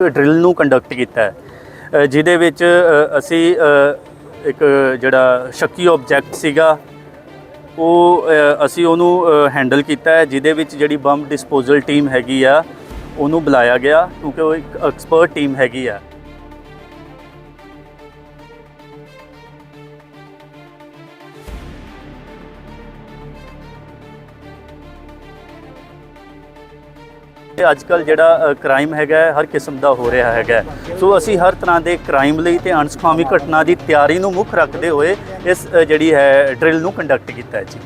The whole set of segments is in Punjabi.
ਡਰਿਲ ਨੂੰ ਕੰਡਕਟ ਕੀਤਾ ਹੈ। ਜਿਹਦੇ ਵਿੱਚ ਅਸੀਂ ਇੱਕ ਜਿਹੜਾ ਸ਼ੱਕੀ ਆਬਜੈਕਟ ਸੀਗਾ, ਉਹ ਅਸੀਂ ਉਹਨੂੰ ਹੈਂਡਲ ਕੀਤਾ ਹੈ, ਜਿਹਦੇ ਵਿੱਚ ਜਿਹੜੀ ਬੰਬ ਡਿਸਪੋਜ਼ਲ ਟੀਮ ਹੈਗੀ ਆ, ਉਹਨੂੰ ਬੁਲਾਇਆ ਗਿਆ ਕਿਉਂਕਿ ਉਹ ਇੱਕ ਐਕਸਪਰਟ ਟੀਮ ਹੈਗੀ ਆ। ਤੇ ਅੱਜ ਕੱਲ ਜਿਹੜਾ ਕ੍ਰਾਈਮ ਹੈਗਾ, ਹਰ ਕਿਸਮ ਦਾ ਹੋ ਰਿਹਾ ਹੈਗਾ। ਸੋ ਅਸੀਂ ਹਰ ਤਰ੍ਹਾਂ ਦੇ ਕ੍ਰਾਈਮ ਲਈ ਤੇ ਅਣਸੁਖਾਵੀ ਘਟਨਾ ਦੀ ਤਿਆਰੀ ਨੂੰ ਮੁੱਖ ਰੱਖਦੇ ਹੋਏ ਇਸ ਜਿਹੜੀ ਹੈ ਡਰਿਲ ਨੂੰ ਕੰਡਕਟ ਕੀਤਾ ਹੈ ਜੀ।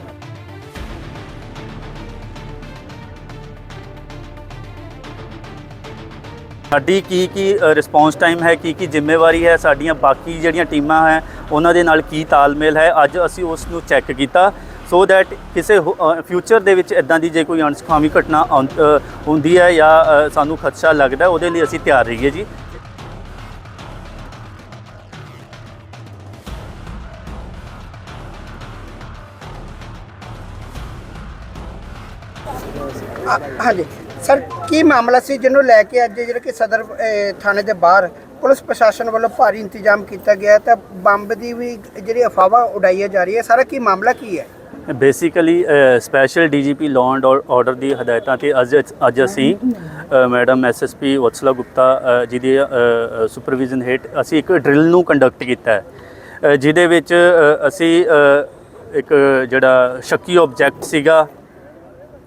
ਸਾਡੀ ਕੀ ਕੀ ਰਿਸਪੌਂਸ ਟਾਈਮ ਹੈ, ਕੀ ਕੀ ਜ਼ਿੰਮੇਵਾਰੀ ਹੈ, ਸਾਡੀਆਂ ਬਾਕੀ ਜਿਹੜੀਆਂ ਟੀਮਾਂ ਹੈ, ਉਹਨਾਂ ਦੇ ਨਾਲ ਕੀ ਤਾਲਮੇਲ ਹੈ, ਅੱਜ ਅਸੀਂ ਉਸ ਨੂੰ ਚੈੱਕ ਕੀਤਾ। ਸੋ ਦੈਟ ਕਿਸੇ ਫਿਊਚਰ ਦੇ ਵਿੱਚ ਇਦਾਂ ਦੀ ਜੇ ਕੋਈ ਅਣਸੁਖਾਵੀ ਘਟਨਾ ਆਉਂ- ਹੁੰਦੀ ਹੈ ਜਾਂ ਸਾਨੂੰ ਖਦਸ਼ਾ ਲੱਗਦਾ, ਉਹਦੇ ਲਈ ਅਸੀਂ ਤਿਆਰ ਰਹੀਏ ਜੀ। ਹਾਂਜੀ ਸਰ, ਕੀ ਮਾਮਲਾ ਸੀ ਜਿਹਨੂੰ ਲੈ ਕੇ ਅੱਜ ਜਿਹੜਾ ਕਿ ਸਦਰ ਥਾਣੇ ਦੇ ਬਾਹਰ ਪੁਲਿਸ ਪ੍ਰਸ਼ਾਸਨ ਵੱਲੋਂ ਭਾਰੀ ਇੰਤਜ਼ਾਮ ਕੀਤਾ ਗਿਆ ਤਾਂ ਬੰਬ ਦੀ ਵੀ ਜਿਹੜੀ ਅਫਵਾਹ ਉਡਾਈ ਜਾ ਰਹੀ ਹੈ। ਸਾਰਾ ਕੀ ਮਾਮਲਾ ਕੀ ਹੈ? Basically special DGP law and order ਦੀ ਹਦਾਇਤਾਂ ਤੇ ਅੱਜ ਅੱਜ ਅਸੀਂ ਅ, ਮੈਡਮ ਐਸਐਸਪੀ ਵਤਸਲਾ ਗੁਪਤਾ ਜੀ ਜਿਹਦੀ ਸੁਪਰਵਿਜ਼ਨ ਹੇਠ ਅਸੀਂ ਇੱਕ ਡਰਿਲ ਨੂੰ ਕੰਡਕਟ ਕੀਤਾ ਹੈ। ਜਿਹਦੇ ਵਿੱਚ ਅਸੀਂ ਇੱਕ ਜਿਹੜਾ ਸ਼ੱਕੀ ਆਬਜੈਕਟ ਸੀਗਾ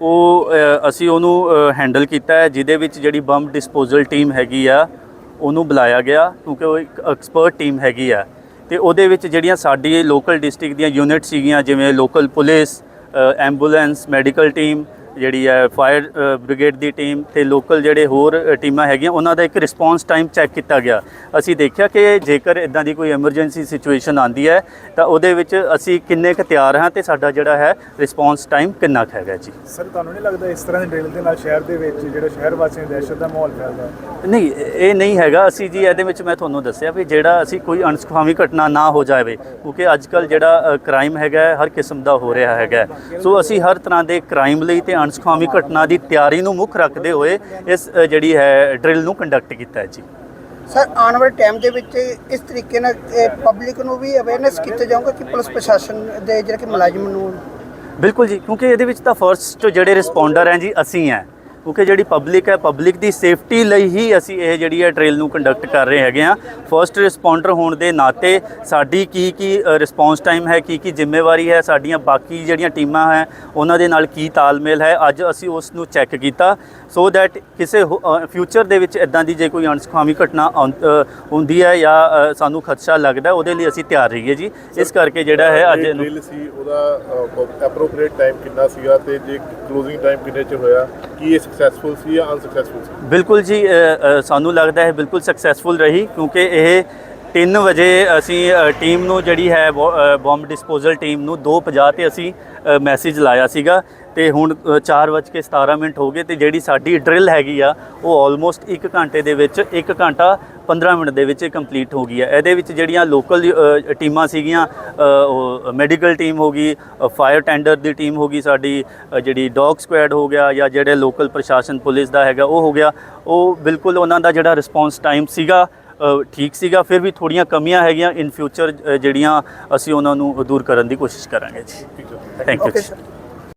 ਉਹ ਅਸੀਂ ਉਹਨੂੰ ਹੈਂਡਲ ਕੀਤਾ ਹੈ ਜਿਹਦੇ ਵਿੱਚ ਜਿਹੜੀ ਬੰਬ ਡਿਸਪੋਜ਼ਲ ਟੀਮ ਹੈਗੀ ਆ ਉਹਨੂੰ ਬੁਲਾਇਆ ਗਿਆ ਕਿਉਂਕਿ ਉਹ ਇੱਕ ਐਕਸਪਰਟ ਟੀਮ ਹੈਗੀ ਆ। ਤੇ ਉਹਦੇ ਵਿੱਚ ਜਿਹੜੀਆਂ ਸਾਡੀ ਲੋਕਲ ਡਿਸਟ੍ਰਿਕਟ ਦੀਆਂ ਯੂਨਿਟ ਸੀਗੀਆਂ, ਜਿਵੇਂ local police ambulance medical team ਜਿਹੜੀ ਹੈ ਫਾਇਰ ਬ੍ਰਿਗੇਡ ਦੀ ਟੀਮ ਤੇ ਲੋਕਲ ਜਿਹੜੇ ਹੋਰ ਟੀਮਾਂ ਹੈਗੀਆਂ ਉਹਨਾਂ ਦਾ ਇੱਕ ਰਿਸਪੌਂਸ ਟਾਈਮ ਚੈੱਕ ਕੀਤਾ ਗਿਆ ਅਸੀਂ ਦੇਖਿਆ ਕਿ ਜੇਕਰ ਇਦਾਂ ਦੀ ਕੋਈ ਐਮਰਜੈਂਸੀ ਸਿਚੁਏਸ਼ਨ ਆਂਦੀ ਹੈ ਤਾਂ ਉਹਦੇ ਵਿੱਚ ਅਸੀਂ ਕਿੰਨੇ ਕੁ ਤਿਆਰ ਹਾਂ ਤੇ ਸਾਡਾ ਜਿਹੜਾ ਹੈ ਰਿਸਪੌਂਸ ਟਾਈਮ ਕਿੰਨਾ ਕੁ ਹੈਗਾ ਜੀ ਸਰ ਤੁਹਾਨੂੰ ਨਹੀਂ ਲੱਗਦਾ ਇਸ ਤਰ੍ਹਾਂ ਦੀ ਡਰਿਲ ਦੇ ਨਾਲ ਸ਼ਹਿਰ ਦੇ ਵਿੱਚ ਜਿਹੜਾ ਸ਼ਹਿਰ ਵਾਸੀਆਂ ਦੀ ਦਹਿਸ਼ਤ ਦਾ ਮਾਹੌਲ ਫੈਲਦਾ? ਨਹੀਂ ਇਹ ਨਹੀਂ ਹੈਗਾ ਅਸੀਂ ਜੀ ਇਹਦੇ ਵਿੱਚ ਮੈਂ ਤੁਹਾਨੂੰ ਦੱਸਿਆ ਵੀ ਜਿਹੜਾ ਅਸੀਂ ਕੋਈ ਅਣਸੁਖਾਵੀ ਘਟਨਾ ਨਾ ਹੋ ਜਾਵੇ ਕਿਉਂਕਿ ਅੱਜ ਕੱਲ ਜਿਹੜਾ ਕ੍ਰਾਈਮ ਹੈਗਾ ਹਰ ਕਿਸਮ ਦਾ ਹੋ ਰਿਹਾ ਹੈਗਾ। ਸੋ ਅਸੀਂ ਹਰ ਤਰ੍ਹਾਂ ਦੇ ਕ੍ਰਾਈਮ ਲਈ ਤੇ ਅਣਸੁਖਾਵੀ ਘਟਨਾ ਦੀ ਤਿਆਰੀ ਨੂੰ ਮੁੱਖ ਰੱਖਦੇ ਹੋਏ ਇਸ ਅ, ਜਿਹੜੀ ਹੈ ਡਰਿਲ ਨੂੰ ਕੰਡਕਟ ਕੀਤਾ ਹੈ ਜੀ। ਸਰ ਆਉਣ ਵਾਲੇ ਟਾਈਮ ਦੇ ਵਿੱਚ ਇਸ ਤਰੀਕੇ ਨਾਲ ਪਬਲਿਕ ਨੂੰ ਵੀ ਅਵੇਅਰਨੈਸ ਕੀਤਾ ਜਾਊਗਾ ਕਿ ਪੁਲਿਸ ਪ੍ਰਸ਼ਾਸਨ ਦੇ ਜਿਹੜੇ ਕਿ ਮੁਲਾਜ਼ਮ ਨੂੰ? ਬਿਲਕੁਲ ਜੀ ਕਿਉਂਕਿ ਇਹਦੇ ਵਿੱਚ ਤਾਂ ਫਰਸਟ ਜਿਹੜੇ ਰਿਸਪੌਂਡਰ ਹੈ ਜੀ ਅਸੀਂ ਹੈ। ਕਿਉਂਕਿ ਜਿਹੜੀ ਪਬਲਿਕ ਹੈ ਪਬਲਿਕ ਦੀ ਸੇਫਟੀ ਲਈ ਹੀ ਅਸੀਂ ਇਹ ਜਿਹੜੀ ਹੈ ਟ੍ਰੇਲ ਨੂੰ ਕੰਡਕਟ ਕਰ ਰਹੇ ਹੈਗੇ ਆ ਫਰਸਟ ਰਿਸਪੌਂਡਰ ਹੋਣ ਦੇ ਨਾਤੇ ਸਾਡੀ ਕੀ ਕੀ ਰਿਸਪੌਂਸ ਟਾਈਮ ਹੈ ਕੀ ਕੀ ਜ਼ਿੰਮੇਵਾਰੀ ਹੈ ਸਾਡੀਆਂ ਬਾਕੀ ਜਿਹੜੀਆਂ ਟੀਮਾਂ ਹੈ ਉਹਨਾਂ ਦੇ ਨਾਲ ਕੀ ਤਾਲਮੇਲ ਹੈ ਅੱਜ ਅਸੀਂ ਉਸ ਨੂੰ ਚੈੱਕ ਕੀਤਾ। ਸੋ ਦੈਟ ਕਿਸੇ ਫਿਊਚਰ ਦੇ ਵਿੱਚ ਇਦਾਂ ਦੀ ਜੇ ਕੋਈ ਅਣਸੁਖਾਵੀ ਘਟਨਾ ਹੁੰਦੀ ਹੈ ਜਾਂ ਸਾਨੂੰ ਖਦਸ਼ਾ ਲੱਗਦਾ ਉਹਦੇ ਲਈ ਅਸੀਂ ਤਿਆਰ ਰਹੀਏ ਜੀ। ਇਸ ਕਰਕੇ ਜਿਹੜਾ ਹੈ ਅੱਜ ਇਹਨੂੰ ਡ੍ਰਿਲ ਸੀ ਉਹਦਾ ਐਪਰੋਪ੍ਰੀਏਟ ਟਾਈਮ ਕਿੰਨਾ ਸੀਗਾ ਤੇ ਜੇ ਕਲੋਜ਼ਿੰਗ ਟਾਈਮ ਕਿੰਨੇ ਚ ਹੋਇਆ ਕੀ ਇਹ ਸਕਸੈਸਫੁਲ ਸੀ ਜਾਂ ਅਨਸਕਸੈਸਫੁਲ ਸੀ? ਬਿਲਕੁਲ ਜੀ ਸਾਨੂੰ ਲੱਗਦਾ ਹੈ ਬਿਲਕੁਲ ਸਕਸੈਸਫੁਲ ਰਹੀ ਕਿਉਂਕਿ ਇਹ 3 ਵਜੇ ਅਸੀਂ ਟੀਮ ਨੂੰ ਜਿਹੜੀ ਹੈ ਬੰਬ ਡਿਸਪੋਜ਼ਲ ਟੀਮ ਨੂੰ 2:50 ਤੇ ਅਸੀਂ ਮੈਸੇਜ ਲਾਇਆ ਸੀਗਾ ਤੇ ਹੁਣ 4:17 ਮਿੰਟ ਹੋ ਗਏ ਤੇ ਜਿਹੜੀ ਸਾਡੀ ਡਰਿਲ ਹੈਗੀ ਆ, ਉਹ ਆਲਮੋਸਟ 1 ਘੰਟੇ ਦੇ ਵਿੱਚ 1 ਘੰਟਾ 15 ਮਿੰਟ ਦੇ ਵਿੱਚ ਕੰਪਲੀਟ ਹੋ ਗਈ ਹੈ ਇਹਦੇ ਵਿੱਚ ਜਿਹੜੀਆਂ ਲੋਕਲ ਟੀਮਾਂ ਸੀਗੀਆਂ ਉਹ ਮੈਡੀਕਲ ਟੀਮ ਹੋ ਗਈ ਫਾਇਰ ਟੈਂਡਰ ਦੀ ਟੀਮ ਹੋ ਗਈ ਸਾਡੀ ਜਿਹੜੀ ਡੌਗ ਸਕੁਐਡ ਹੋ ਗਿਆ ਜਾਂ ਜਿਹੜੇ ਲੋਕਲ ਪ੍ਰਸ਼ਾਸਨ ਪੁਲਿਸ ਦਾ ਹੈਗਾ ਉਹ ਹੋ ਗਿਆ। ਉਹ ਬਿਲਕੁਲ ਉਹਨਾਂ ਦਾ ਜਿਹੜਾ ਰਿਸਪੌਂਸ ਟਾਈਮ ਸੀਗਾ ਠੀਕ ਸੀਗਾ ਫਿਰ ਵੀ ਥੋੜੀਆਂ ਕਮੀਆਂ ਹੈਗੀਆਂ ਇਨ ਫਿਊਚਰ ਜਿਹੜੀਆਂ ਅਸੀਂ ਉਹਨਾਂ ਨੂੰ ਦੂਰ ਕਰਨ ਦੀ ਕੋਸ਼ਿਸ਼ ਕਰਾਂਗੇ ਜੀ। Thank you